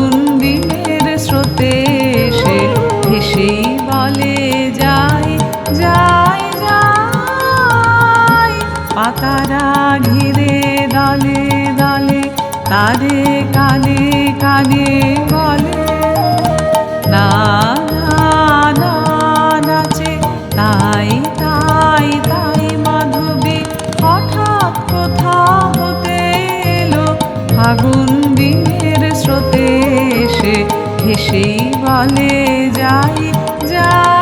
ফাগুন দিনের স্রোতে সে হেসেই বলে যায় পাতারা ঘিরে দলে দলে, তারে কানে কানে বলে, না নাচে, তাই তাই তাই মাধবী এলো? ফাগুন দিনের স্রোতে এসে হেসেই বলে যাই যাই। যাই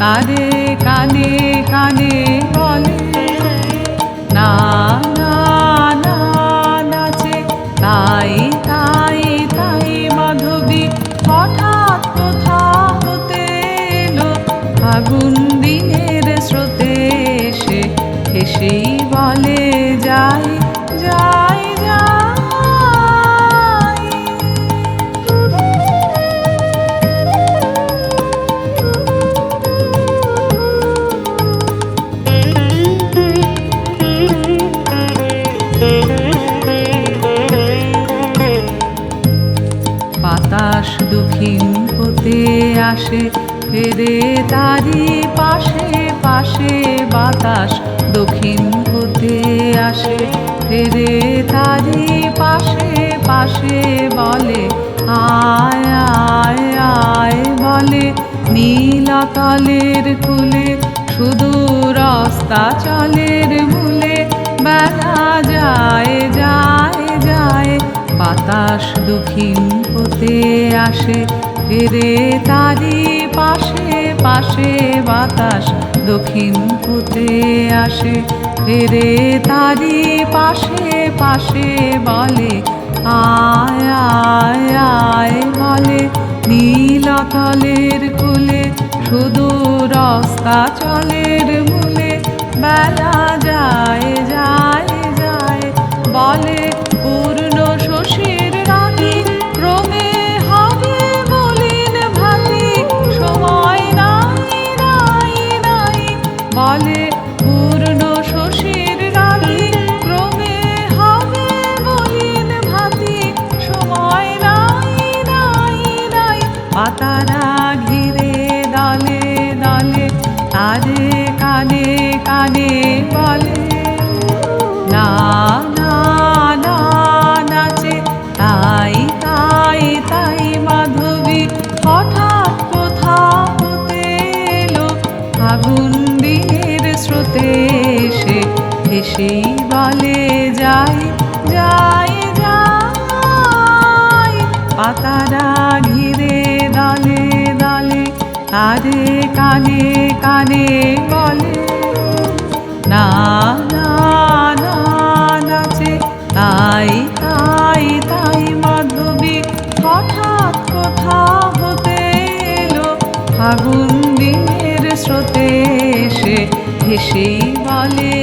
তারে কানে কানে বলে না না না, নাচে। তাই তাই তাই মাধবী হঠাৎ কোথা হতে এলো। ফাগুন দিনের স্রোতে এসে হেসেই হতে আসে ফেরে তারি পাশে পাশে বাতাস, দক্ষিণ হতে আসে ফেরে তারি পাশে পাশে বলে, আয় আয় আয় বলে নীলতলের কুলে সুদূর অস্তাচলের মূলে, বেলা যায় যায় যায়, বাতাস দক্ষিণ হতে আসে ফেরে তারি পাশে পাশে বাতাস দক্ষিণ হতে আসে। ফেরে তারি পাশে পাশে বলে, আয় আয় আয় বলে। নীলতলের কুলে, সুদূর অস্তাচলের মূলে, বেলা যায় যায় যায় বলে বলে কানে কানে কানে বলে। না তাই তাই তাই কথা এলো। ফাগুন দিনের স্রোতে সে ভেসেই বলে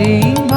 see